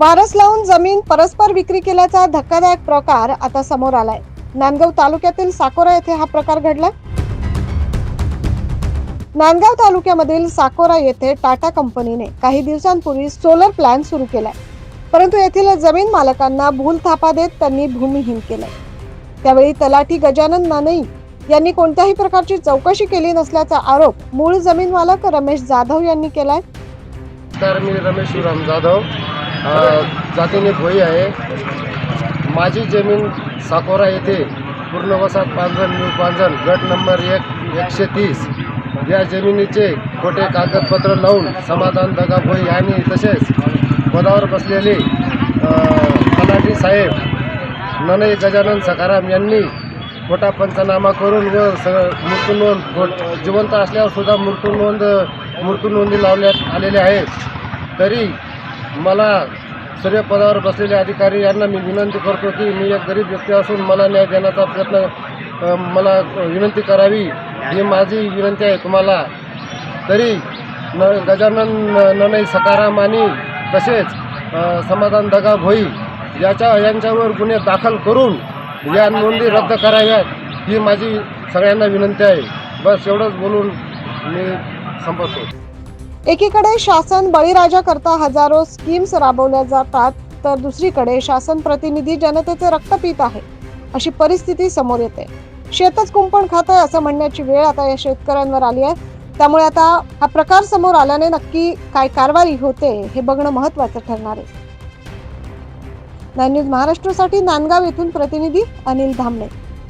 वारस लावून जमीन परस्पर विक्री केल्याचा धक्कादायक प्रकार आता समोर आलाय. नांदगाव तालुक्यातील साकोरा येथे हा प्रकार घडला नांदगाव तालुक्यामधील साकोरा येथे टाटा कंपनीने काही दिवसांपूर्वी सोलर प्लॅन सुरू केलाय. परंतु येथील जमीन मालकांना भूल थापा देत त्यांनी भूमिहीन केलंय. त्यावेळी तलाठी गजानन नानई यांनी कोणत्याही प्रकारची चौकशी केली नसल्याचा आरोप मूळ जमीन मालक रमेश जाधव यांनी केलाय. तर मी रमेश जाधव. जातीने भोई आहे. माझी जमीन साकोरा येथे पूर्णवसात पांजण न्यू पांजण गट नंबर एक एकशे तीस. या जमिनीचे खोटे कागदपत्र लावून समाधान दगाभोई आणि तसेच पदावर बसलेले तलाठी साहेब ननई गजानन सखाराम यांनी खोटा पंचनामा करून व स मृत्यू नोंद जिवंत असल्यावर सुद्धा मृत्यू नोंद मृत्यू नोंदी लावण्यात आलेल्या आहेत. तरी मला सर्व पदावर बसलेले अधिकारी यांना मी विनंती करतो की मी एक गरीब व्यक्ती असून मला न्याय देण्याचा प्रयत्न मला विनंती करावी. ही माझी विनंती आहे तुम्हाला. तरी न गजानन ननई सकाराम आणि तसेच समाधान दगा भोई याच्या यांच्यावर गुन्हे दाखल करून या नोंदी रद्द कराव्यात ही माझी सगळ्यांना विनंती आहे. बस एवढंच बोलून मी संपवतो. एकीकडे शासन बळीराजा करता हजारो स्कीम्स राबवल्या जातात तर दुसरीकडे शासन प्रतिनिधी जनतेचे रक्त पित आहे अशी परिस्थिती समोर येते. शेतच कुंपण खात आहे असं म्हणण्याची वेळ आता या शेतकऱ्यांवर आली आहे. त्यामुळे आता हा प्रकार समोर आल्याने नक्की काय कारवाई होते हे बघणं महत्वाचं ठरणार आहे. न्यूज महाराष्ट्रासाठी नांदगाव येथून प्रतिनिधी अनिल धामणे.